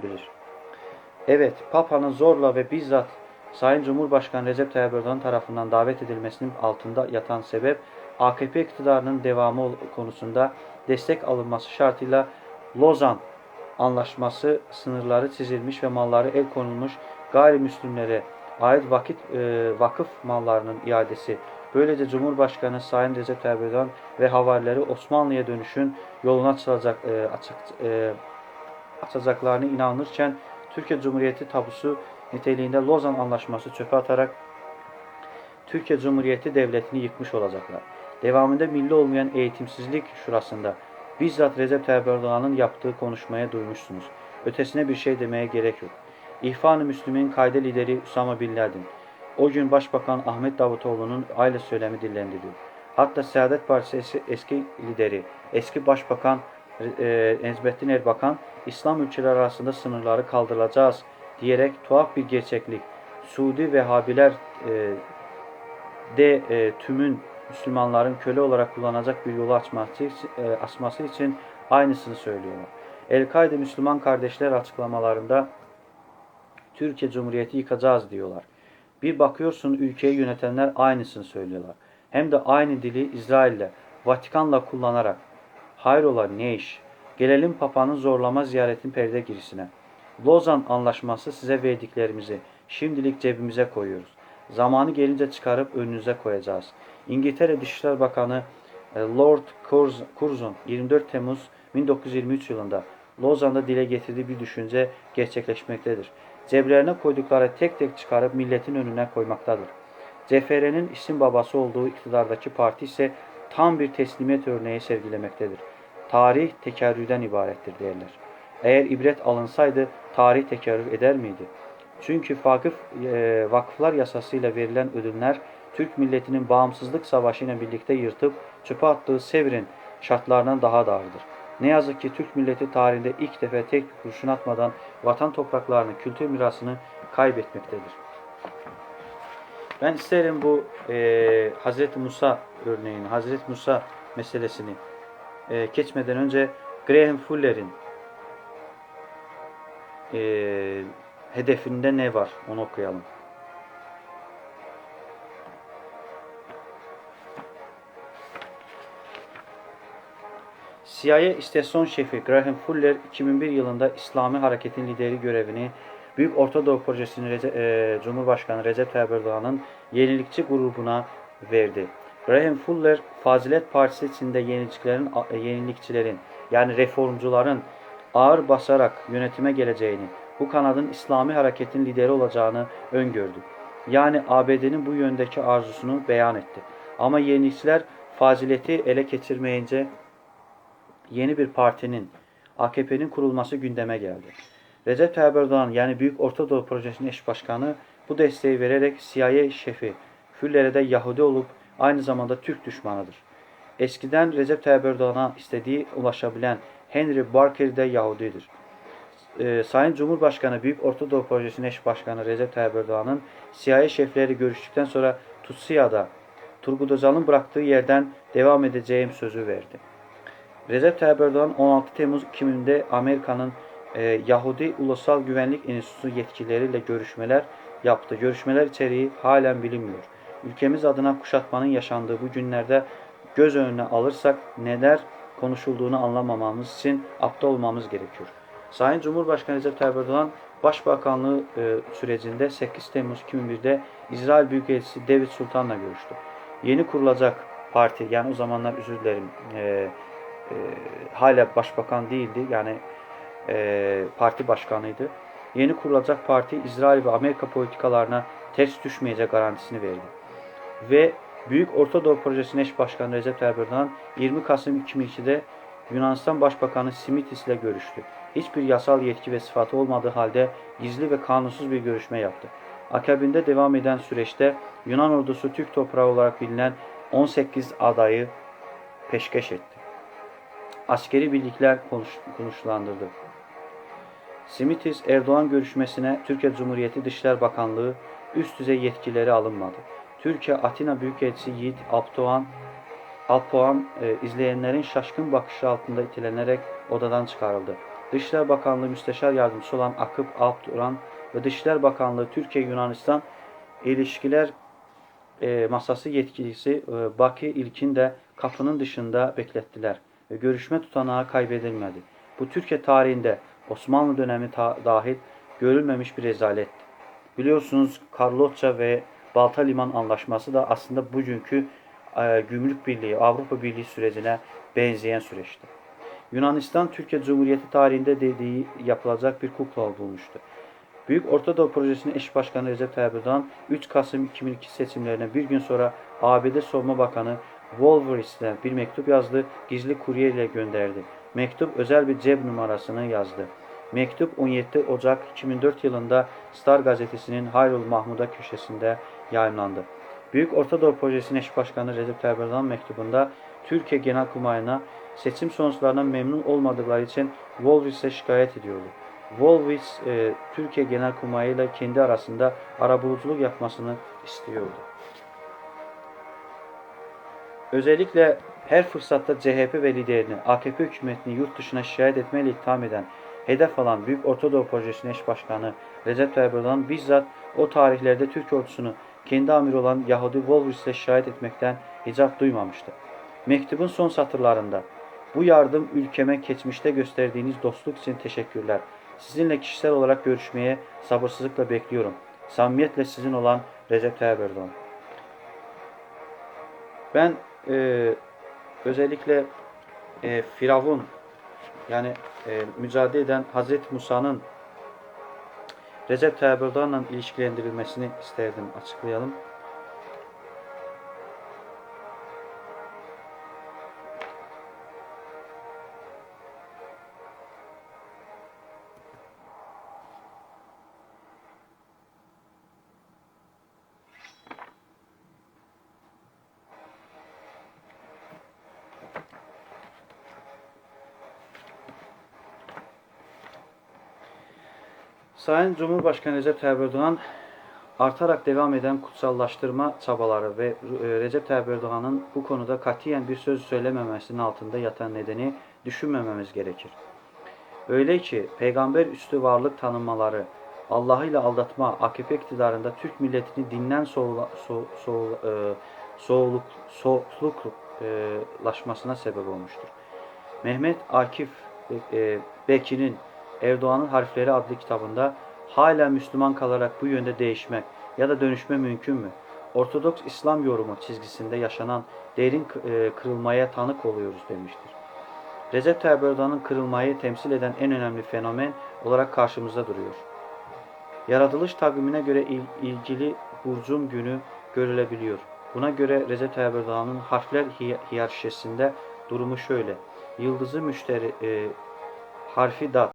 uygulanabilir. Evet, Papa'nın zorla ve bizzat Sayın Cumhurbaşkanı Recep Tayyip Erdoğan tarafından davet edilmesinin altında yatan sebep AKP iktidarının devamı konusunda destek alınması şartıyla Lozan Anlaşması sınırları çizilmiş ve malları el konulmuş gayrimüslimlere ait vakit e, vakıf mallarının iadesi. Böylece Cumhurbaşkanı Sayın Recep Tayyip Erdoğan ve havarileri Osmanlı'ya dönüşün yoluna açılacak, e, açık, e, açacaklarını inanırken Türkiye Cumhuriyeti tabusu niteliğinde Lozan Anlaşması çöpe atarak Türkiye Cumhuriyeti Devleti'ni yıkmış olacaklar. Devamında milli olmayan eğitimsizlik şurasında bizzat Recep Tayyip Erdoğan'ın yaptığı konuşmaya duymuşsunuz. Ötesine bir şey demeye gerek yok. İhvan-ı Müslümin kaide lideri Usama Bin Laden, o gün Başbakan Ahmet Davutoğlu'nun aile söylemi dillendiriyor. Hatta Saadet Partisi eski lideri, eski Başbakan e, Necmettin Erbakan, İslam ülkeleri arasında sınırları kaldırılacağız diyerek tuhaf bir gerçeklik, Suudi Vehhabiler e, de e, tümün Müslümanların köle olarak kullanacak bir yolu açması, e, açması için aynısını söylüyorlar. El-Kaide Müslüman kardeşler açıklamalarında Türkiye Cumhuriyeti yıkacağız diyorlar. Bir bakıyorsun ülkeyi yönetenler aynısını söylüyorlar. Hem de aynı dili İsrail'le, Vatikan'la kullanarak. Hayrola ne iş? Gelelim Papa'nın zorlama ziyaretin perde girişine. Lozan Anlaşması size verdiklerimizi şimdilik cebimize koyuyoruz. Zamanı gelince çıkarıp önünüze koyacağız. İngiltere Dışişler Bakanı e, Lord Curz- Curzon 24 Temmuz 1923 yılında Lozan'da dile getirdiği bir düşünce gerçekleşmektedir. Ceblerine koydukları tek tek çıkarıp milletin önüne koymaktadır. CFR'nin isim babası olduğu iktidardaki parti ise tam bir teslimiyet örneği sergilemektedir. Tarih tekerrürden ibarettir derler. Eğer ibret alınsaydı tarih tekerrür eder miydi? Çünkü vakıf, e, vakıflar yasasıyla verilen ödünler Türk milletinin bağımsızlık savaşıyla birlikte yırtıp çöpe attığı Sevr'in şartlarından daha da. Ne yazık ki Türk milleti tarihinde ilk defa tek kurşun atmadan vatan topraklarını, kültür mirasını kaybetmektedir. Ben isterim bu e, Hazreti Musa örneğini, Hazreti Musa meselesini e, geçmeden önce Graham Fuller'in e, hedefinde ne var onu okuyalım. CIA İstasyon Şefi Graham Fuller 2001 yılında İslami Hareket'in lideri görevini Büyük Orta Doğu Projesi'nin Rece- e, Cumhurbaşkanı Recep Tayyip Erdoğan'ın yenilikçi grubuna verdi. Graham Fuller, Fazilet Partisi içinde yenilikçilerin, yenilikçilerin yani reformcuların ağır basarak yönetime geleceğini, bu kanadın İslami Hareket'in lideri olacağını öngördü. Yani ABD'nin bu yöndeki arzusunu beyan etti. Ama yenilikçiler fazileti ele geçirmeyince yeni bir partinin, AKP'nin kurulması gündeme geldi. Recep Tayyip Erdoğan yani Büyük Orta Doğu Projesi'nin eş başkanı bu desteği vererek CIA şefi Füller'e de Yahudi olup aynı zamanda Türk düşmanıdır. Eskiden Recep Tayyip Erdoğan'a istediği ulaşabilen Henry Barker de Yahudidir. Ee, Sayın Cumhurbaşkanı Büyük Orta Doğu Projesi'nin eş başkanı Recep Tayyip Erdoğan'ın CIA şefleri görüştükten sonra Tutsia'da Turgut Özal'ın bıraktığı yerden devam edeceğim sözü verdi. Recep Tayyip Erdoğan 16 Temmuz 2000'de Amerika'nın e, Yahudi Ulusal Güvenlik Enstitüsü yetkilileriyle görüşmeler yaptı. Görüşmeler içeriği halen bilinmiyor. Ülkemiz adına kuşatmanın yaşandığı bu günlerde göz önüne alırsak neler konuşulduğunu anlamamamız için aptal olmamız gerekiyor. Sayın Cumhurbaşkanı Recep Tayyip Erdoğan Başbakanlığı e, sürecinde 8 Temmuz 2001'de İsrail Büyükelçisi David Sultan'la görüştü. Yeni kurulacak parti yani o zamanlar özür dilerim e, e, hala başbakan değildi yani e, parti başkanıydı. Yeni kurulacak parti İsrail ve Amerika politikalarına ters düşmeyecek garantisini verdi. Ve Büyük Orta Doğu Projesi'nin eş başkanı Recep Tayyip Erdoğan 20 Kasım 2002'de Yunanistan Başbakanı Simitis ile görüştü. Hiçbir yasal yetki ve sıfatı olmadığı halde gizli ve kanunsuz bir görüşme yaptı. Akabinde devam eden süreçte Yunan ordusu Türk toprağı olarak bilinen 18 adayı peşkeş etti. Askeri birlikler konuş, konuşlandırdı. Simitis Erdoğan görüşmesine Türkiye Cumhuriyeti Dışişler Bakanlığı üst düzey yetkileri alınmadı. Türkiye Atina Büyükelçisi Yiğit Alpdoğan, Alpoğan e, izleyenlerin şaşkın bakışı altında itilenerek odadan çıkarıldı. Dışişler Bakanlığı Müsteşar Yardımcısı olan Akıp Alpturan ve Dışişler Bakanlığı Türkiye-Yunanistan İlişkiler e, Masası yetkilisi e, Bakı İlkin de kapının dışında beklettiler ve görüşme tutanağı kaybedilmedi. Bu Türkiye tarihinde Osmanlı dönemi ta- dahil görülmemiş bir rezaletti. Biliyorsunuz Karlotça ve Balta Liman Anlaşması da aslında bugünkü e, Gümrük Birliği, Avrupa Birliği sürecine benzeyen süreçti. Yunanistan, Türkiye Cumhuriyeti tarihinde dediği yapılacak bir kukla bulmuştu. Büyük Orta Doğu Projesi'nin eş başkanı Recep Tayyip Erdoğan 3 Kasım 2002 seçimlerine bir gün sonra ABD Savunma Bakanı Wolveris'e bir mektup yazdı, gizli kurye ile gönderdi. Mektup özel bir cep numarasını yazdı. Mektup 17 Ocak 2004 yılında Star gazetesinin Hayrul Mahmuda köşesinde yayımlandı. Büyük Orta Doğu Projesi'nin eş başkanı Recep Tayyip Erdoğan mektubunda Türkiye Genelkurmayı'na seçim sonuçlarından memnun olmadıkları için Wolveris'e şikayet ediyordu. Wolves e, Türkiye Genelkurmayı ile kendi arasında arabuluculuk yapmasını istiyordu. Özellikle her fırsatta CHP ve liderini AKP hükümetini yurt dışına şikayet etmeyle itham eden, hedef alan Büyük Ortadoğu Projesi'nin eş başkanı Recep Tayyip Erdoğan bizzat o tarihlerde Türk ordusunu kendi amiri olan Yahudi Wolveris'e şikayet etmekten hicap duymamıştı. Mektubun son satırlarında bu yardım ülkeme geçmişte gösterdiğiniz dostluk için teşekkürler. Sizinle kişisel olarak görüşmeye sabırsızlıkla bekliyorum. Samimiyetle sizin olan Recep Tayyip Erdoğan. Ben e, özellikle e, Firavun yani e, mücadele eden Hazreti Musa'nın Recep Tayyip Erdoğan'la ilişkilendirilmesini isterdim açıklayalım. Sayın Cumhurbaşkanı Recep Tayyip Erdoğan artarak devam eden kutsallaştırma çabaları ve e, Recep Tayyip Erdoğan'ın bu konuda katiyen bir söz söylememesinin altında yatan nedeni düşünmememiz gerekir. Öyle ki peygamber üstü varlık tanınmaları, Allah'ı ile aldatma AKP iktidarında Türk milletini dinden soğula, so, so, e, soğuluk, soğukluklaşmasına sebep olmuştur. Mehmet Akif e, Bekir'in Erdoğan'ın Harfleri adlı kitabında hala Müslüman kalarak bu yönde değişmek ya da dönüşme mümkün mü? Ortodoks İslam yorumu çizgisinde yaşanan derin e, kırılmaya tanık oluyoruz demiştir. Recep Tayyip Erdoğan'ın kırılmayı temsil eden en önemli fenomen olarak karşımızda duruyor. Yaratılış takvimine göre il, ilgili burcun günü görülebiliyor. Buna göre Recep Tayyip Erdoğan'ın harfler hiy- hiyerarşisinde durumu şöyle. Yıldızı müşteri e, harfi dat,